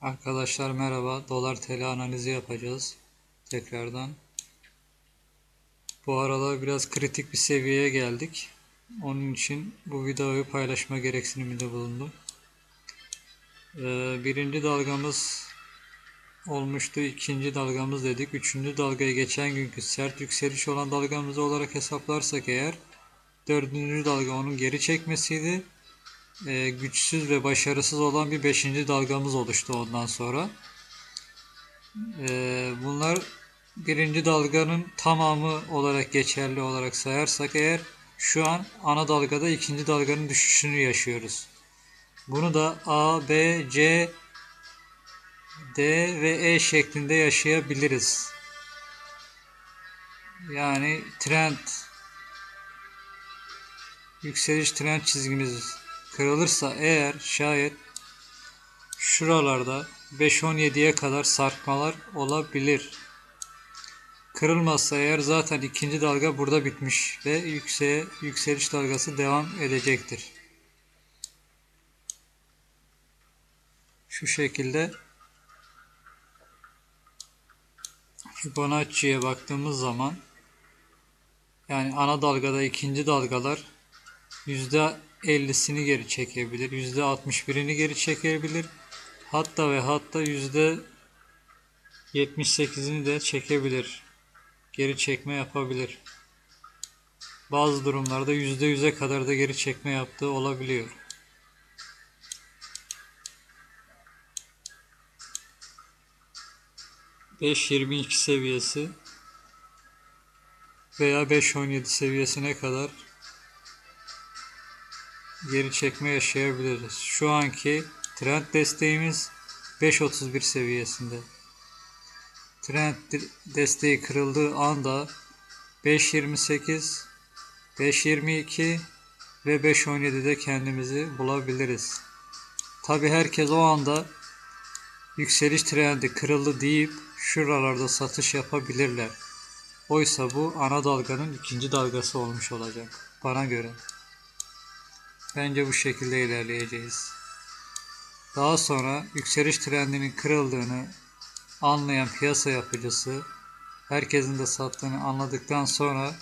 Arkadaşlar merhaba. Dolar TL analizi yapacağız. Tekrardan. Bu aralar biraz kritik bir seviyeye geldik. Onun için bu videoyu paylaşma gereksiniminde bulundum. Ee, birinci dalgamız olmuştu. ikinci dalgamız dedik. Üçüncü dalgayı geçen günkü sert yükseliş olan dalgamız olarak hesaplarsak eğer dördüncü dalga onun geri çekmesiydi e, güçsüz ve başarısız olan bir beşinci dalgamız oluştu ondan sonra. E, bunlar birinci dalganın tamamı olarak geçerli olarak sayarsak eğer şu an ana dalgada ikinci dalganın düşüşünü yaşıyoruz. Bunu da A, B, C, D ve E şeklinde yaşayabiliriz. Yani trend yükseliş trend çizgimiz kırılırsa eğer şayet şuralarda 5-17'ye kadar sarkmalar olabilir. Kırılmazsa eğer zaten ikinci dalga burada bitmiş ve yükseğe, yükseliş dalgası devam edecektir. Şu şekilde Fibonacci'ye baktığımız zaman yani ana dalgada ikinci dalgalar yüzde 50'sini geri çekebilir. %61'ini geri çekebilir. Hatta ve hatta %78'ini de çekebilir. Geri çekme yapabilir. Bazı durumlarda %100'e kadar da geri çekme yaptığı olabiliyor. ...5.22 seviyesi... ...veya 5.17 seviyesine kadar geri çekme yaşayabiliriz. Şu anki trend desteğimiz 5.31 seviyesinde. Trend desteği kırıldığı anda 5.28, 5.22 ve 5.17'de kendimizi bulabiliriz. Tabi herkes o anda yükseliş trendi kırıldı deyip şuralarda satış yapabilirler. Oysa bu ana dalganın ikinci dalgası olmuş olacak bana göre. Bence bu şekilde ilerleyeceğiz. Daha sonra yükseliş trendinin kırıldığını anlayan piyasa yapıcısı herkesin de sattığını anladıktan sonra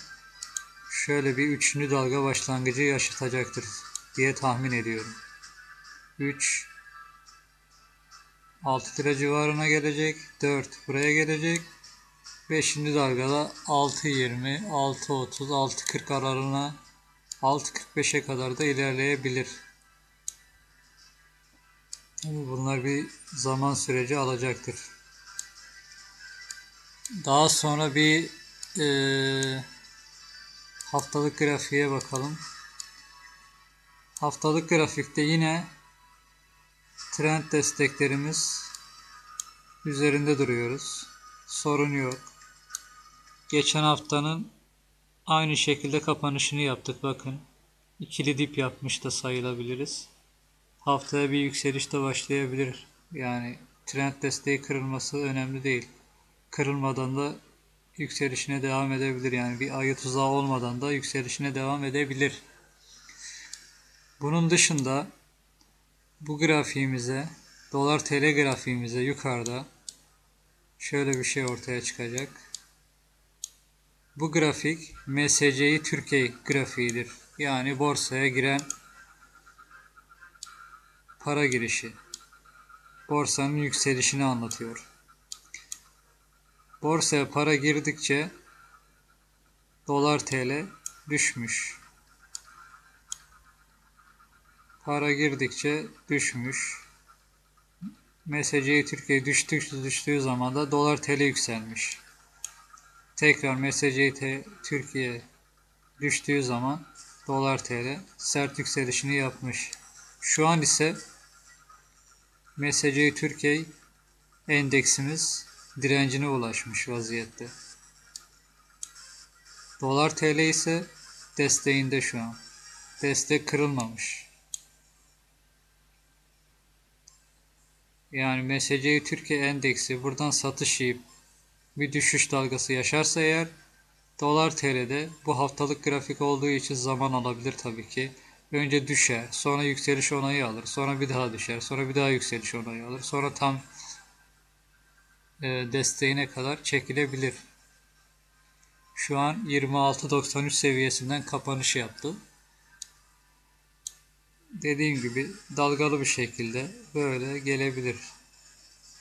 şöyle bir üçüncü dalga başlangıcı yaşatacaktır diye tahmin ediyorum. 3 6 lira civarına gelecek. 4 buraya gelecek. 5. dalgada 6.20, 6.30, 6.40 aralığına 6.45'e kadar da ilerleyebilir. Bunlar bir zaman süreci alacaktır. Daha sonra bir e, haftalık grafiğe bakalım. Haftalık grafikte yine trend desteklerimiz üzerinde duruyoruz. Sorun yok. Geçen haftanın Aynı şekilde kapanışını yaptık bakın. İkili dip yapmış da sayılabiliriz. Haftaya bir yükseliş de başlayabilir. Yani trend desteği kırılması önemli değil. Kırılmadan da yükselişine devam edebilir. Yani bir ayı tuzağı olmadan da yükselişine devam edebilir. Bunun dışında bu grafiğimize, dolar tl grafiğimize yukarıda şöyle bir şey ortaya çıkacak. Bu grafik MSCI Türkiye grafiğidir. Yani borsaya giren para girişi. Borsanın yükselişini anlatıyor. Borsaya para girdikçe dolar TL düşmüş. Para girdikçe düşmüş. MSCI Türkiye düştükçe düştüğü zaman da dolar TL yükselmiş tekrar MSCT Türkiye düştüğü zaman dolar TL sert yükselişini yapmış. Şu an ise MSCI Türkiye endeksimiz direncine ulaşmış vaziyette. Dolar TL ise desteğinde şu an. Destek kırılmamış. Yani MSCI Türkiye endeksi buradan satış yiyip bir düşüş dalgası yaşarsa eğer dolar TL'de bu haftalık grafik olduğu için zaman alabilir tabii ki. Önce düşer, sonra yükseliş onayı alır, sonra bir daha düşer, sonra bir daha yükseliş onayı alır, sonra tam e, desteğine kadar çekilebilir. Şu an 26.93 seviyesinden kapanış yaptı. Dediğim gibi dalgalı bir şekilde böyle gelebilir.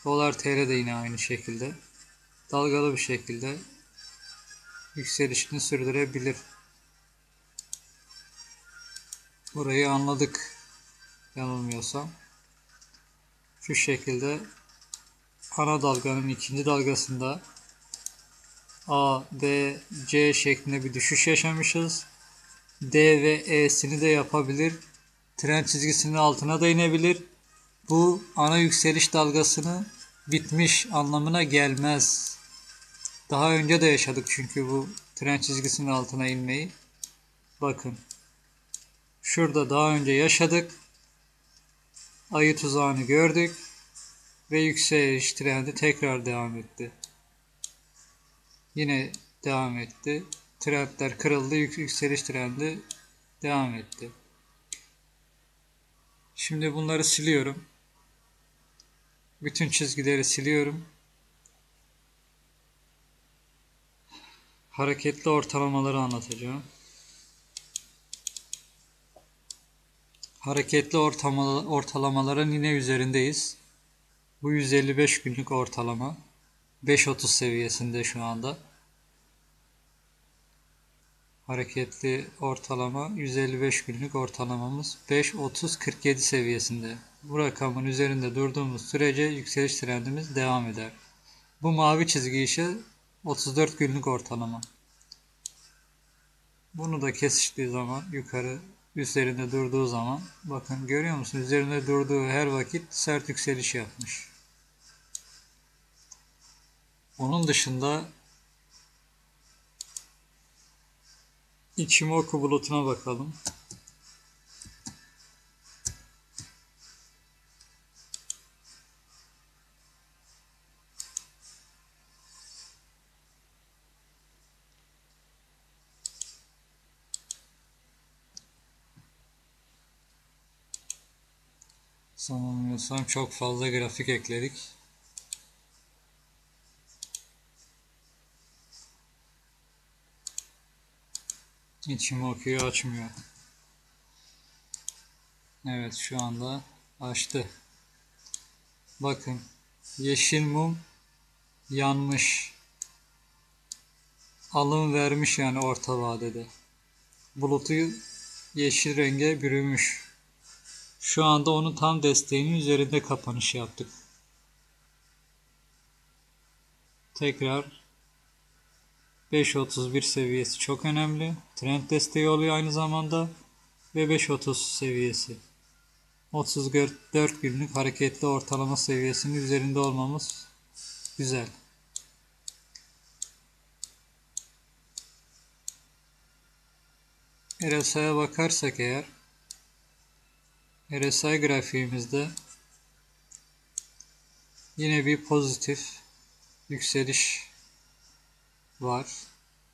Dolar TL de yine aynı şekilde dalgalı bir şekilde yükselişini sürdürebilir. Burayı anladık yanılmıyorsam. Şu şekilde ana dalganın ikinci dalgasında A, B, C şeklinde bir düşüş yaşamışız. D ve E'sini de yapabilir. Trend çizgisinin altına da inebilir. Bu ana yükseliş dalgasını bitmiş anlamına gelmez. Daha önce de yaşadık çünkü bu trend çizgisinin altına inmeyi. Bakın. Şurada daha önce yaşadık. Ayı tuzağını gördük. Ve yükseliş trendi tekrar devam etti. Yine devam etti. Trendler kırıldı. Yükseliş trendi devam etti. Şimdi bunları siliyorum. Bütün çizgileri siliyorum. Hareketli ortalamaları anlatacağım. Hareketli ortalamaların yine üzerindeyiz. Bu 155 günlük ortalama. 5.30 seviyesinde şu anda. Hareketli ortalama 155 günlük ortalamamız 5.30-47 seviyesinde. Bu rakamın üzerinde durduğumuz sürece yükseliş trendimiz devam eder. Bu mavi çizgi ise 34 günlük ortalama. Bunu da kesiştiği zaman yukarı üzerinde durduğu zaman bakın görüyor musun üzerinde durduğu her vakit sert yükseliş yapmış. Onun dışında Ichimoku bulutuna bakalım. Sanılmıyorsam çok fazla grafik ekledik. İçim okuyor açmıyor. Evet şu anda açtı. Bakın yeşil mum yanmış. Alım vermiş yani orta vadede. Bulutu yeşil renge bürümüş. Şu anda onun tam desteğinin üzerinde kapanış yaptık. Tekrar 5.31 seviyesi çok önemli. Trend desteği oluyor aynı zamanda. Ve 5.30 seviyesi. 34 günlük hareketli ortalama seviyesinin üzerinde olmamız güzel. RSI'ye bakarsak eğer RSI grafiğimizde yine bir pozitif yükseliş var.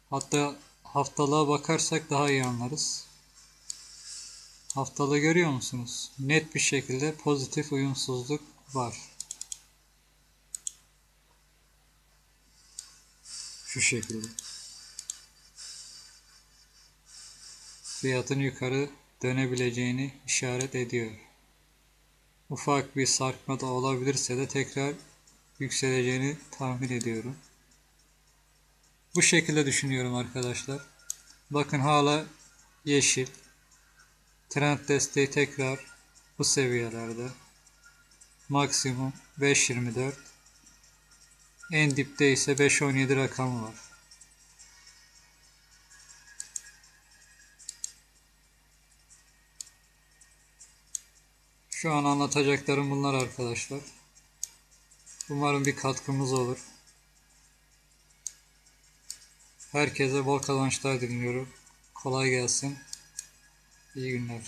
Hatta haftalığa bakarsak daha iyi anlarız. Haftalığı görüyor musunuz? Net bir şekilde pozitif uyumsuzluk var. Şu şekilde. Fiyatın yukarı dönebileceğini işaret ediyor. Ufak bir sarkma da olabilirse de tekrar yükseleceğini tahmin ediyorum. Bu şekilde düşünüyorum arkadaşlar. Bakın hala yeşil. Trend desteği tekrar bu seviyelerde. Maksimum 5.24. En dipte ise 5.17 rakamı var. Şu an anlatacaklarım bunlar arkadaşlar. Umarım bir katkımız olur. Herkese bol kazançlar diliyorum. Kolay gelsin. İyi günler.